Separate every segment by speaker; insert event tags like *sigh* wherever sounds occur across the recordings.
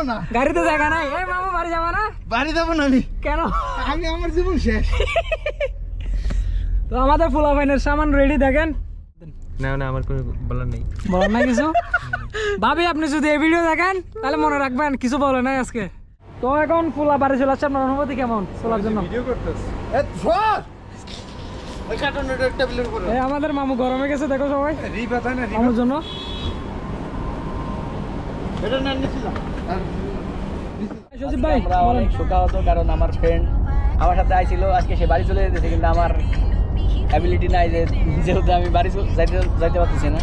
Speaker 1: যাব না।
Speaker 2: গাড়িতে জায়গা নাই। এই মামা বাড়ি যাবা না?
Speaker 1: বাড়ি যাব না আমি।
Speaker 2: কেন?
Speaker 1: আমি আমার জীবন শেষ।
Speaker 2: তো আমাদের ফুলা ফাইনের সামান রেডি দেখেন।
Speaker 3: না না আমার কোনো বলার নেই।
Speaker 2: বলেন না কিছু? ভাবি আপনি যদি এই ভিডিও দেখেন তাহলে মনে রাখবেন কিছু বলে নাই আজকে। তো এখন ফুলা বাড়ি চলে আসছে। আপনার অনুভূতি কেমন চলার জন্য?
Speaker 1: ভিডিও করতেছ। এ
Speaker 2: আমাদের মামু গরমে গেছে দেখো সবাই। মামুর জন্য
Speaker 1: এটা না নিছিলাম
Speaker 2: সজীব ভাই
Speaker 4: আমরা
Speaker 2: বলেন
Speaker 4: অনেক শোকাহত কারণ আমার ফ্রেন্ড আমার সাথে আইছিল আজকে সে বাড়ি চলে যেতেছে কিন্তু আমার অ্যাবিলিটি নাই যে যেহেতু আমি বাড়ি যাইতে যাইতে পারতেছি না।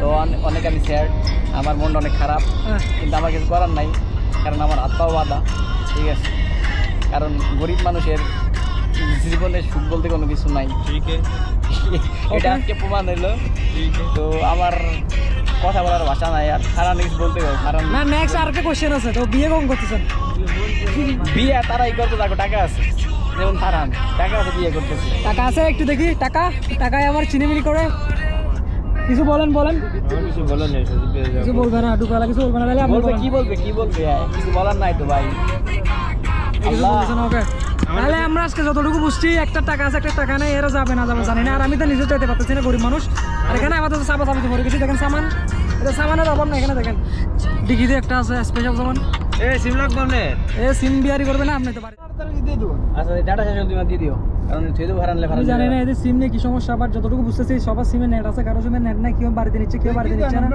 Speaker 4: তো অনেক আমি স্যাড আমার মনটা অনেক খারাপ
Speaker 2: হ্যাঁ।
Speaker 4: কিন্তু আমার কিছু করার নাই কারণ আমার আত্মাও বাধা ঠিক আছে? কারণ গরিব মানুষের জীবনে সুখ বলতে কোনো কিছু নাই।
Speaker 3: ঠিক *laughs*
Speaker 4: এটা আজকে প্রমাণ হইল। তো আমার কথা বলার ভাষা নাই আর খারাপ কিছু বলতে হবে
Speaker 2: না নেক্সট কোশ্চেন আছে তো বিয়ে কখন করতেছেন?
Speaker 4: বিয়ে তারাই করতে থাকো টাকা আছে। যেমন টাকা আছে বিয়ে করতেছে।
Speaker 2: টাকা আছে একটু দেখি টাকা? টাকায় আমার চিনিমিনি করে? কিছু বলেন বলেন।
Speaker 3: কিছু বলার
Speaker 2: কিছু বলবে না ডুকালা কিছু বলবে না তাহলে
Speaker 4: বলবে
Speaker 2: বলেন।
Speaker 4: কি বলবে কি বলবে? কিছু বলার নাই তো ভাই।
Speaker 2: তাহলে আমরা আজকে যতটুকু বুঝছি একটা টাকা আছে একটা টাকা নেই এরা যাবে না যাবে জানি না। আর আমি তো নিজে চাইতে পারতেছি না গরিব মানুষ। আর এখানে আমাদের চাপা চাপিতে পড়ে গেছি দেখেন সামান? এটা সামানের অভাব না এখানে দেখেন। ডিগিতে একটা আছে স্পেশাল সামান।
Speaker 3: এ সিমলাক বনে
Speaker 2: এ সিম বিয়ারি করবে না আপনি তো পারেন
Speaker 1: তাড়াতাড়ি দিয়ে দেবো
Speaker 4: আচ্ছা ডাটা শেষ তুমি দিয়ে দিও। কারণ থুয়ে দেবো হারানলে
Speaker 2: আমি জানি না এদের সিম নিয়ে কি সমস্যা আবার যতটুকু বুঝতেছি সবার সিমে নেট আছে কারও সিমে নেট নাই কেউ বাড়িতে নিচ্ছে কেউ বাড়িতে নিচ্ছে না।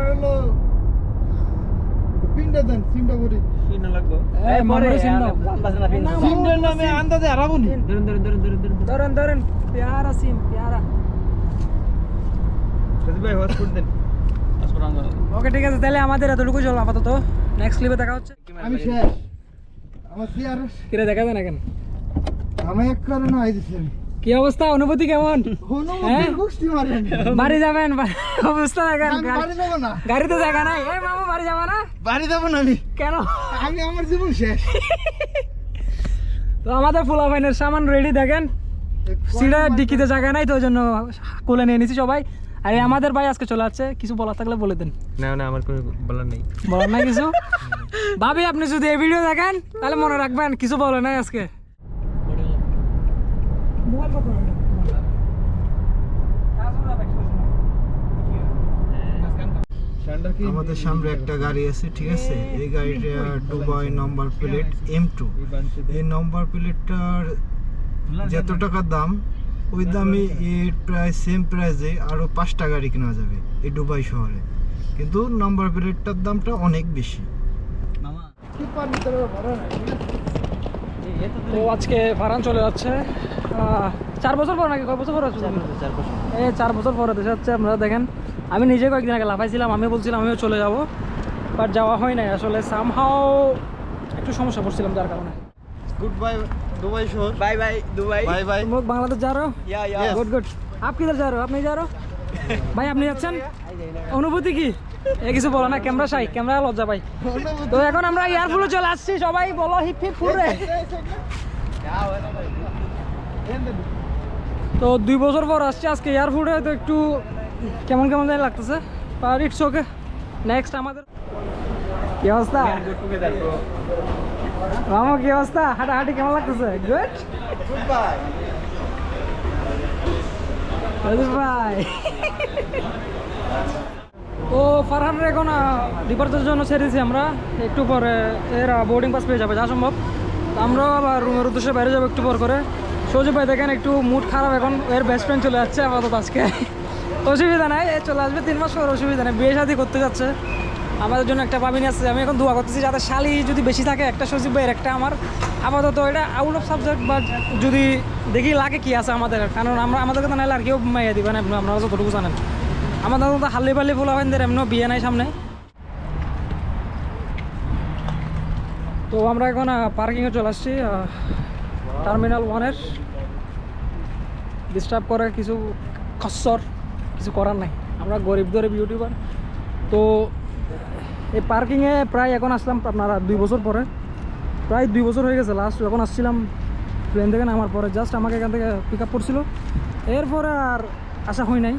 Speaker 1: পিনটা দেন সিমটা করি।
Speaker 3: কিনা লাগবো।
Speaker 2: এই মামারে সিম দাও।
Speaker 4: বাজনা পিন
Speaker 1: সিমটার নামে আন্দাজে হারাবো নি।
Speaker 3: ধরুন ধরুন ধরুন ধরুন ধরুন।
Speaker 2: ধরেন ধরেন প্যারা সিম প্যারা।
Speaker 3: ভাই হটস্পট দেন
Speaker 2: ওকে ঠিক আছে তাহলে আমাদের এতটুকু চলো আপাতত। নেক্সট ক্লিপে দেখা হচ্ছে।
Speaker 1: আমি শেষ। আমার
Speaker 2: কিরে দেখা যায় না কেন?
Speaker 1: আমি এক কারণে আইতেছি আমি
Speaker 2: কি অবস্থা? অনুভূতি কেমন? হ্যাঁ?
Speaker 1: মারেন
Speaker 2: বাড়ি যাবেন? অবস্থা দেখেন।
Speaker 1: বাড়ি যাব না।
Speaker 2: গাড়িতে জায়গা নাই। এই মামু বাড়ি যাবা না?
Speaker 1: বাড়ি যাব না আমি।
Speaker 2: কেন?
Speaker 1: আমি আমার জীবন শেষ।
Speaker 2: তো আমাদের ফুলা ফাইনের সামান রেডি দেখেন। সিডা ডিকিতে জায়গা নাই তো ওই জন্য কোলে নিয়ে নিছি সবাই। আর আমাদের ভাই আজকে চলে আসছে কিছু বলার থাকলে বলে দেন।
Speaker 3: না না আমার কোনো বলার নেই।
Speaker 2: বলার নাই কিছু? ভাবি আপনি যদি এই ভিডিও দেখেন তাহলে মনে রাখবেন কিছু বলে নাই আজকে।
Speaker 1: আমাদের সামনে একটা গাড়ি আছে ঠিক আছে? এই গাড়িটা Dubai number plate M two এই নাম্বার প্লেটটার যত টাকা দাম ওই দামে এর প্রায় সেম প্রাইসে আরও পাঁচটা গাড়ি কেনা যাবে এই দুবাই শহরে। কিন্তু নাম্বার প্লেটটার দামটা অনেক বেশি।
Speaker 2: তো আজকে ফারান চলে যাচ্ছে চার বছর পর নাকি? কয় বছর পর আছে এই চার বছর। পরে দেশে হচ্ছে আপনারা দেখেন আমি নিজে কয়েকদিন আগে লাফাইছিলাম আমি বলছিলাম আমিও চলে যাব বাট যাওয়া হয় নাই। আসলে সামহাও একটু সমস্যা পড়ছিলাম যার কারণে।
Speaker 1: গুড বাই দুবাই শহর
Speaker 4: bye bye Dubai
Speaker 1: bye bye
Speaker 2: तुम लोग बांग्लादेश जा रहे हो
Speaker 4: या या
Speaker 1: Yes.
Speaker 2: गुड गुड आप किधर जा रहे हो आप नहीं जा रहे हो ভাই আপনি যাচ্ছেন অনুভূতি কি এ কিছু বলো না ক্যামেরা সাই ক্যামেরা লজ্জা ভাই তো এখন আমরা এয়ারপোর্টে চলে আসছি সবাই বলো হিপ হিপ ফুরে তো দুই বছর পর আসছে আজকে এয়ারপোর্টে তো একটু কেমন কেমন জানি লাগতেছে আর ইটস ওকে নেক্সট আমাদের কি অবস্থা মামা, কি অবস্থা? হাঁটাহাঁটি কেমন লাগতেছে? গুড রাজীব ভাই। তো ফারহানের এখন ডিপার্চারের জন্য ছেড়েছি আমরা। একটু পরে এরা বোর্ডিং পাস পেয়ে যাবে, যা সম্ভব। আমরাও আবার রুমের উদ্দেশ্যে বাইরে যাব একটু পর করে। সৌজি ভাই দেখেন, একটু মুড খারাপ এখন। এর বেস্ট ফ্রেন্ড চলে যাচ্ছে আপাতত আজকে। অসুবিধা নাই চলে আসবে তিন মাস পর, অসুবিধা নেই। বিয়ে শাদি করতে যাচ্ছে। আমাদের জন্য একটা পাবিনি আছে আমি এখন দোয়া করতেছি যাতে শালি যদি বেশি থাকে, একটা সজীব ভাইয়ের একটা আমার। আপাতত এটা আউট অফ সাবজেক্ট বা যদি দেখি লাগে কি আছে আমাদের। কারণ আমরা আমাদেরকে তো নাইলে আর কেউ মাইয়া দিবেন আপনারা যতটুকু জানেন। আমাদের তো হাল্লি পাল্লি ফুলা হয় এমনিও বিয়ে নাই সামনে। তো আমরা এখন পার্কিংয়ে চলে আসছি টার্মিনাল ওয়ানের ডিস্টার্ব করে কিছু খসর, কিছু করার নাই। আমরা গরিব গরিব ইউটিউবার তো এই পার্কিংয়ে প্রায় এখন আসলাম আপনারা দুই বছর পরে। প্রায় দুই বছর হয়ে গেছে লাস্ট এখন আসছিলাম প্লেন থেকে নামার পরে জাস্ট আমাকে এখান থেকে পিক আপ করছিল। এরপরে আর আসা হয় নাই।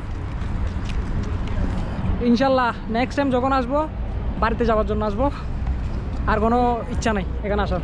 Speaker 2: ইনশাল্লাহ নেক্সট টাইম যখন আসব, বাড়িতে যাওয়ার জন্য আসব। আর কোনো ইচ্ছা নাই এখানে আসার।